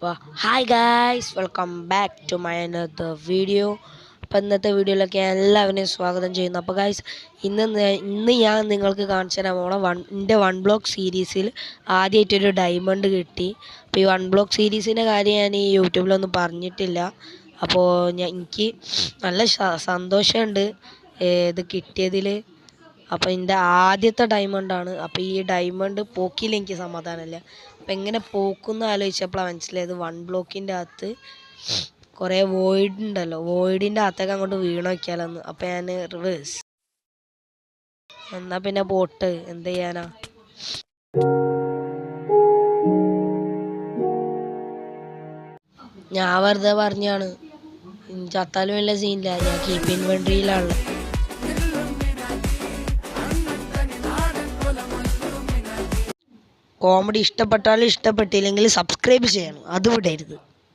അപ്പോൾ hi guys welcome back to my another video അപ്പോൾ ഇന്നത്തെ വീഡിയോയിലൊക്കെ ഞാൻ എല്ലാവരെയും സ്വാഗതം ചെയ്യുന്നു. അപ്പോൾ ഗായ്സ് ഇന്ന് ഇന്ന് ഞാൻ നിങ്ങൾക്ക് കാണിച്ചു തരാൻ പോണ വൺ എന്റെ വൺ ബ്ലോക്ക് സീരീസിൽ ആദ്യമായിട്ടൊരു ഡയമണ്ട് കിട്ടി. അപ്പോൾ ഈ വൺ ബ്ലോക്ക് സീരീസിന്റെ കാര്യം ഞാൻ ഈ യൂട്യൂബിലൊന്നും പറഞ്ഞിട്ടില്ല. അപ്പോൾ ഞാൻ എനിക്ക് നല്ല സന്തോഷമുണ്ട് ഇത് കിട്ടിയതിൽ അപ്പോൾ എന്റെ ആദ്യത്തെ ഡയമണ്ടാണ് അപ്പോൾ ഈ ഡയമണ്ട് പോക്കിയിൽ എനിക്ക് സമാധാനമില്ല. അപ്പോൾ എങ്ങനെ പോക്കുന്ന് ആലോചിച്ചപ്പോഴാണ് മനസ്സിലായത്. വൺ ബ്ലോക്കിന്റെ അകത്ത് കുറേ വോയിഡ് ഉണ്ടല്ലോ. വോയിഡിന്റെ അകത്തേക്ക് അങ്ങോട്ട് വീണ് വയ്ക്കാലെന്ന് അപ്പോൾ ഞാൻ റിവേഴ്സ് എന്നാ പിന്നെ ബോട്ട് എന്ത് ചെയ്യാനാ? ഞാൻ വെറുതെ പറഞ്ഞാണ്. ചത്താലും വല്ല സീനില്ല ഞാൻ കീപ്പ് ഇൻവെൻട്രിയിലാണ് കോമഡി ഇഷ്ടപ്പെട്ടാലും ഇഷ്ടപ്പെട്ടില്ലെങ്കിൽ സബ്സ്ക്രൈബ് ചെയ്യണം. അത് വിടരുത്